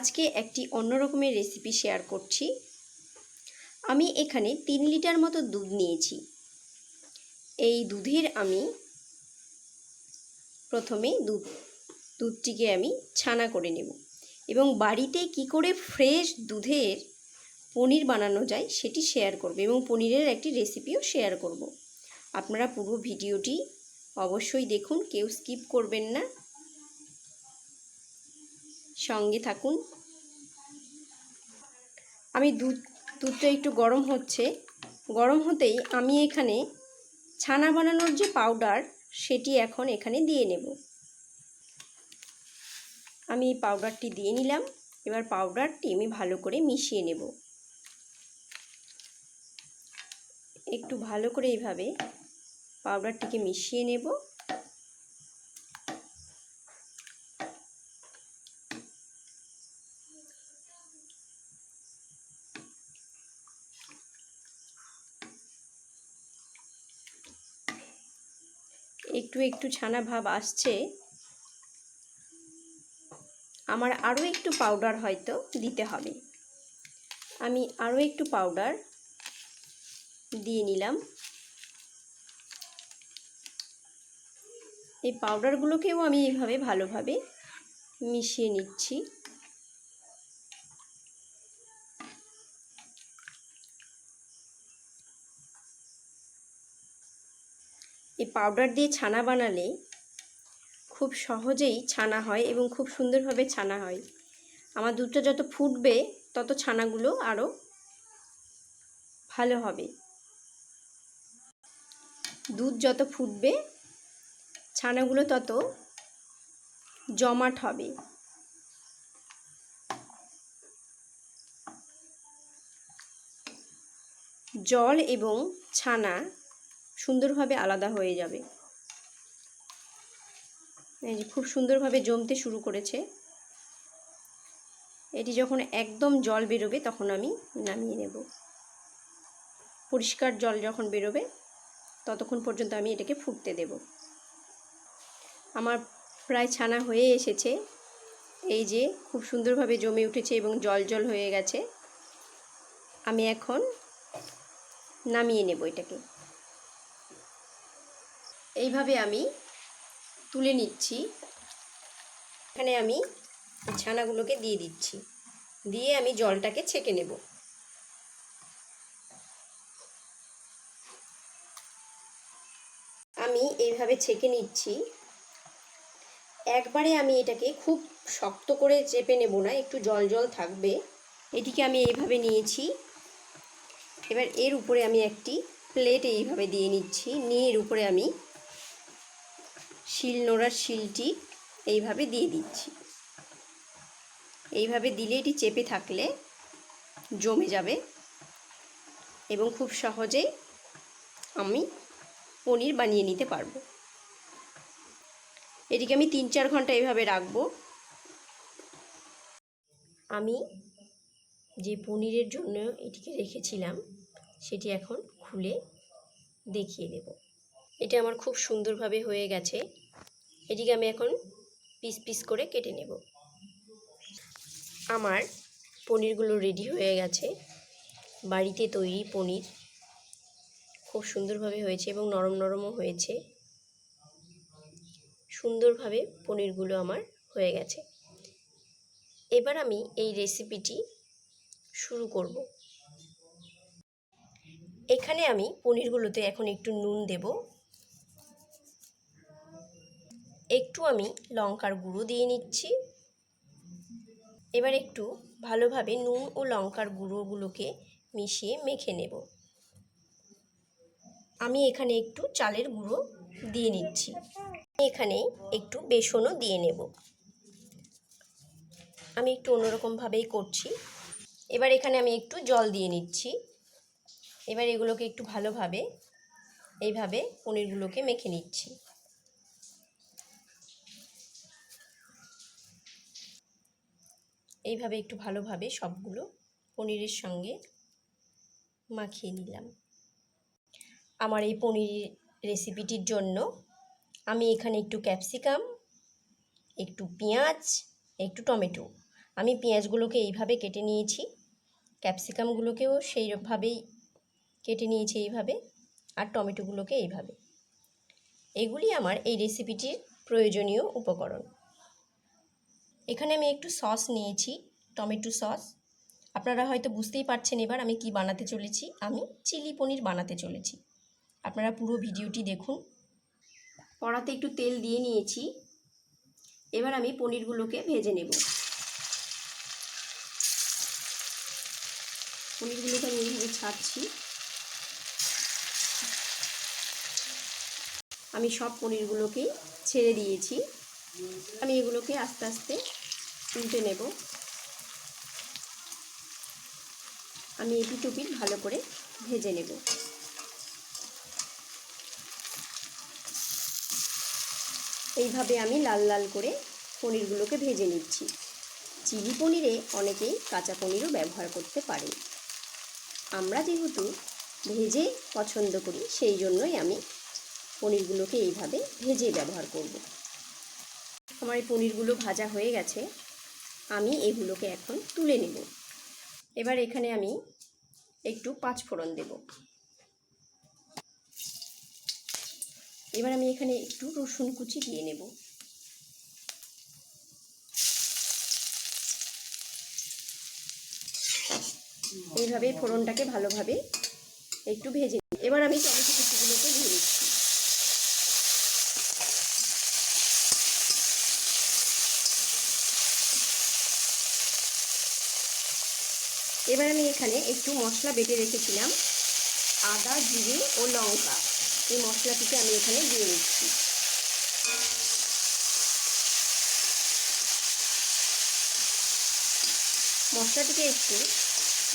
আজকে একটি অন্য রকমের রেসিপি শেয়ার করছি। আমি এখানে তিন লিটার মতো দুধ নিয়েছি। এই দুধের আমি প্রথমে দুধ, দুধটিকে আমি ছানা করে নেব এবং বাড়িতে কি করে ফ্রেশ দুধের পনির বানানো যায় সেটি শেয়ার করব এবং পনিরের একটি রেসিপিও শেয়ার করব। আপনারা পুরো ভিডিওটি অবশ্যই দেখুন, কেউ স্কিপ করবেন না। সঙ্গে থাকুন। আমি দুধ, দুধটা একটু গরম হচ্ছে। গরম হতেই আমি এখানে ছানা বানানোর যে পাউডার সেটি এখন এখানে দিয়ে নেব। আমি পাউডারটি দিয়ে নিলাম। এবার পাউডারটি আমি ভালো করে মিশিয়ে নেব। একটু ভালো করে এইভাবে পাউডারটিকে মিশিয়ে নেব। একটু একটু ছানা ভাব আসছে। আমার আরও একটু পাউডার হয়তো দিতে হবে। আমি আরও একটু পাউডার দিয়ে নিলাম। এই পাউডারগুলোকেও আমি এইভাবে ভালোভাবে মিশিয়ে নিচ্ছি। এই পাউডার দিয়ে ছানা বানালে খুব সহজেই ছানা হয় এবং খুব সুন্দরভাবে ছানা হয়। আমার দুধটা যত ফুটবে, তত ছানাগুলো আরও ভালো হবে। দুধ যত ফুটবে, ছানাগুলো তত জমাট হবে। জল এবং ছানা সুন্দরভাবে আলাদা হয়ে যাবে। এই যে খুব সুন্দরভাবে জমতে শুরু করেছে। এটি যখন একদম জল বেরোবে তখন আমি নামিয়ে নেব। পরিষ্কার জল যখন বেরোবে ততক্ষণ পর্যন্ত আমি এটাকে ফুটতে দেব। আমার প্রায় ছানা হয়ে এসেছে। এই যে খুব সুন্দরভাবে জমে উঠেছে এবং জল জল হয়ে গেছে। আমি এখন নামিয়ে নেব এটাকে। এইভাবে আমি তুলে নিচ্ছি। এখানে আমি ছানাগুলোকে দিয়ে দিচ্ছি। দিয়ে আমি জলটাকে ছেঁকে নেব। আমি এইভাবে ছেঁকে নিচ্ছি। একবারে আমি এটাকে খুব শক্ত করে চেপে নেব না, একটু জল জল থাকবে। এটিকে আমি এইভাবে নিয়েছি। এবার এর উপরে আমি একটি প্লেট এইভাবে দিয়ে নিচ্ছি। নিয়ে এর উপরে আমি শিল, নোড়ার শিলটি এইভাবে দিয়ে দিচ্ছি। এইভাবে দিলে এটি চেপে থাকলে জমে যাবে এবং খুব সহজেই আমি পনির বানিয়ে নিতে পারব। এটিকে আমি তিন চার ঘণ্টা এইভাবে রাখব। আমি যে পনিরের জন্য এটিকে রেখেছিলাম, সেটি এখন খুলে দেখিয়ে দেব। এটা আমার খুব সুন্দরভাবে হয়ে গেছে। এটিকে আমি এখন পিস পিস করে কেটে নেব। আমার পনিরগুলো রেডি হয়ে গেছে। বাড়িতে তৈরি পনির খুব সুন্দরভাবে হয়েছে এবং নরম নরমও হয়েছে। সুন্দরভাবে পনিরগুলো আমার হয়ে গেছে। এবার আমি এই রেসিপিটি শুরু করব। এখানে আমি পনিরগুলোতে এখন একটু নুন দেব। একটু আমি লঙ্কার গুঁড়ো দিয়ে নিচ্ছি। এবার একটু ভালোভাবে নুন ও লঙ্কার গুঁড়োগুলোকে মিশিয়ে মেখে নেব। আমি এখানে একটু চালের গুঁড়ো দিয়ে নিচ্ছি। এখানে একটু বেসনও দিয়ে নেব। আমি একটু অন্যরকমভাবেই করছি। এবার এখানে আমি একটু জল দিয়ে নিচ্ছি। এবার এগুলোকে একটু ভালোভাবে, এইভাবে পনিরগুলোকে মেখে নিচ্ছি। এইভাবে একটু ভালোভাবে সবগুলো পনিরের সঙ্গে মাখিয়ে নিলাম। আমার এই পনির রেসিপিটির জন্য আমি এখানে একটু ক্যাপসিকাম, একটু পেঁয়াজ, একটু টমেটো। আমি পেঁয়াজগুলোকে এইভাবে কেটে নিয়েছি, ক্যাপসিকামগুলোকেও সেইভাবেই কেটে নিয়েছি এইভাবে আর টমেটোগুলোকে এইভাবে। এগুলি আমার এই রেসিপিটির প্রয়োজনীয় উপকরণ। এখানে আমি একটু সস নিয়েছি, টমেটো সস। আপনারা হয়তো বুঝতেই পারছেন এবার আমি কি বানাতে চলেছি। আমি চিলি পনির বানাতে চলেছি। আপনারা পুরো ভিডিওটি দেখুন। কড়াতে একটু তেল দিয়ে নিয়েছি। এবার আমি পনিরগুলোকে ভেজে নেব। পনিরগুলোকে আমি এইভাবে ছাড়ছি। আমি সব পনিরগুলোকেই ছেড়ে দিয়েছি। আমি এগুলোকে আস্তে আস্তে উল্টে নেব। আমি এপি টুপির ভালো করে ভেজে নেব। এইভাবে আমি লাল লাল করে পনিরগুলোকে ভেজে নিচ্ছি। চিলি পনিরে অনেকেই কাঁচা পনিরও ব্যবহার করতে পারে আমরা যেহেতু ভেজে পছন্দ করি, সেই জন্যই আমি পনিরগুলোকে এইভাবে ভেজে ব্যবহার করব। আমার এই পনিরগুলো ভাজা হয়ে গেছে, আমি এগুলোকে এখন তুলে নেব। এবার এখানে আমি একটু পাঁচ ফোড়ন দেব। এবার আমি এখানে একটু রসুন কুচি দিয়ে নেব। এইভাবে ফোড়নটাকে ভালোভাবে একটু ভেজে এবার আমি টমেটো কুচিগুলোকে দিয়ে নিচ্ছি এবার আমি এখানে একটু মশলা বেটে রেখেছিলাম। আদা, জিরে ও লঙ্কা। এই মশলাটিকে আমি এখানে দিয়ে নিচ্ছি মশলাটিকে একটু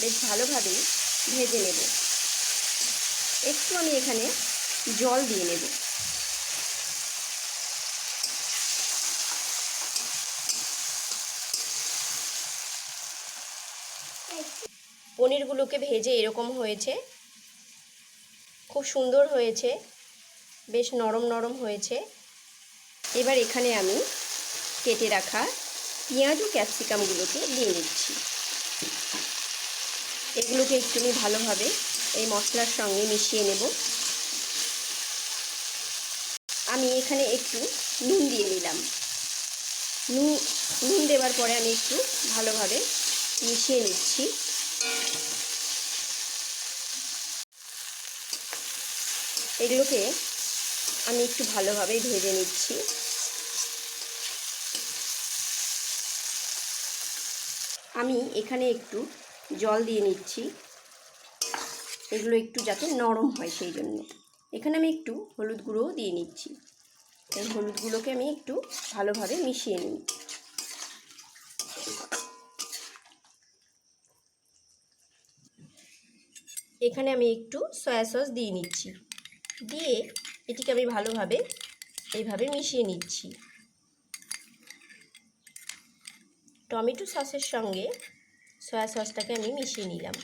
বেশ ভালোভাবেই ভেজে নেব। একটু আমি এখানে জল দিয়ে নেব। পনিরগুলোকে ভেজে এরকম হয়েছে। খুব সুন্দর হয়েছে। বেশ নরম নরম হয়েছে। এবার এখানে আমি কেটে রাখা পেঁয়াজ ও ক্যাপসিকামগুলোকে দিয়ে নিচ্ছি এগুলোকে একটু আমি ভালোভাবে এই মশলার সঙ্গে মিশিয়ে নেব। আমি এখানে একটু নুন দিয়ে নিলাম। নুন নুন দেওয়ার পরে আমি একটু ভালোভাবে মিশিয়ে নিচ্ছি। এগুলোকে আমি একটু ভালোভাবেই ভেজে নিচ্ছি। আমি এখানে একটু জল দিয়ে নিচ্ছি। এগুলো একটু যাতে নরম হয় সেই জন্য। এখানে আমি একটু হলুদ গুঁড়োও দিয়ে নিচ্ছি। এই হলুদগুলোকে আমি একটু ভালোভাবে মিশিয়ে নিই। এখানে আমি একটু সয়া সস দিয়ে নিচ্ছি। দিয়ে এটিকে আমি ভালোভাবে এইভাবে মিশিয়ে নিচ্ছি। টমেটো সসের সঙ্গে সয়া সসটাকে আমি মিশিয়ে নিলাম।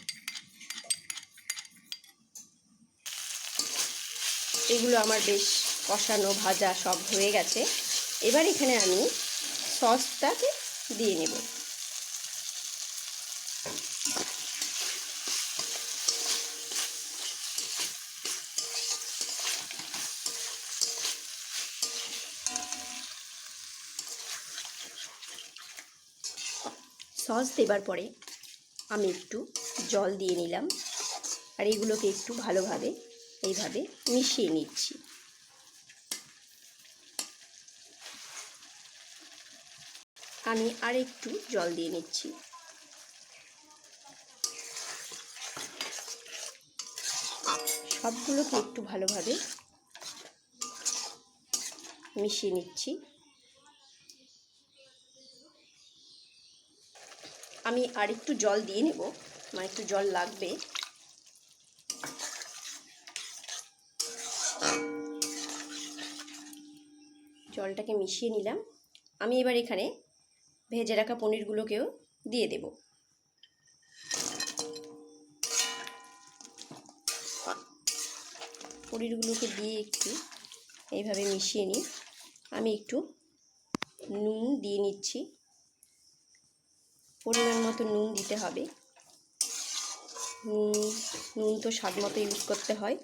এগুলো আমার বেশ কষানো, ভাজা সব হয়ে গেছে। এবার এখানে আমি সসটাকে দিয়ে নেব। সস দেবার পরে আমি একটু জল দিয়ে নিলাম আর এগুলোকে একটু ভালোভাবে এইভাবে মিশিয়ে নিচ্ছি। আমি আর একটু জল দিয়ে নিচ্ছি। সবগুলোকে একটু ভালোভাবে মিশিয়ে নিচ্ছি। আমি আর একটু জল দিয়ে নেব। আমার একটু জল লাগবে। জলটাকে মিশিয়ে নিলাম। আমি এবার এখানে ভেজে রাখা পনিরগুলোকেও দিয়ে দেব। পনিরগুলোকে দিয়ে একটু এইভাবে মিশিয়ে নিই। আমি একটু নুন দিয়ে নিচ্ছি। পরিমাণ মতো নুন দিতে হবে। নুন নুন তো স্বাদ মতো ইউজ করতে হয়।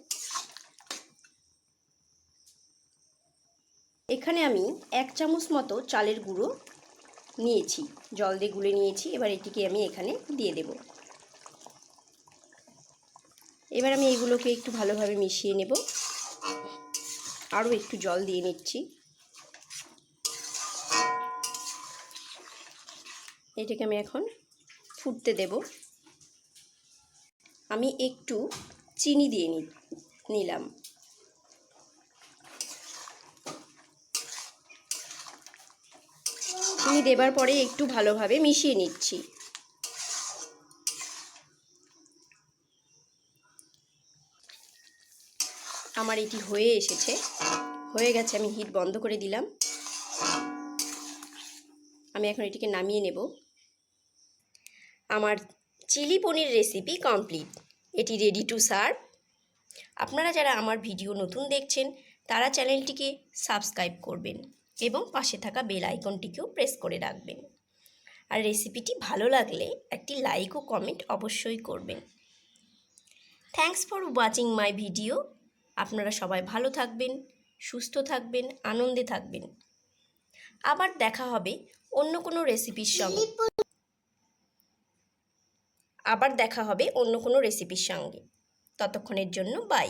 এখানে আমি এক চামচ মতো চালের গুঁড়ো নিয়েছি। জল দিয়ে গুলে নিয়েছি। এবার এটিকে আমি এখানে দিয়ে দেব। এবার আমি এগুলোকে একটু ভালোভাবে মিশিয়ে নেব। আরও একটু জল দিয়ে নিচ্ছি। এটাকে আমি এখন ফুটতে দেব। আমি একটু চিনি দিয়ে নিলাম। চিনি দেবার পরে একটু ভালোভাবে মিশিয়ে নিচ্ছি। আমার এটি হয়ে এসেছে। হয়ে গেছে, আমি হিট বন্ধ করে দিলাম। আমি এখন এটিকে নামিয়ে নেব। আমার চিলি পনির রেসিপি কমপ্লিট এটি রেডি টু সার্ভ আপনারা যারা আমার ভিডিও নতুন দেখছেন, তারা চ্যানেলটিকে সাবস্ক্রাইব করবেন এবং পাশে থাকা বেল আইকনটিকেও প্রেস করে রাখবেন। আর রেসিপিটি ভালো লাগলে একটি লাইক ও কমেন্ট অবশ্যই করবেন। Thanks for watching my video আপনারা সবাই ভালো থাকবেন, সুস্থ থাকবেন, আনন্দে থাকবেন। আবার দেখা হবে অন্য কোনো রেসিপির সঙ্গে। আবার দেখা হবে অন্য কোনো রেসিপির সঙ্গে। ততক্ষণের জন্য বাই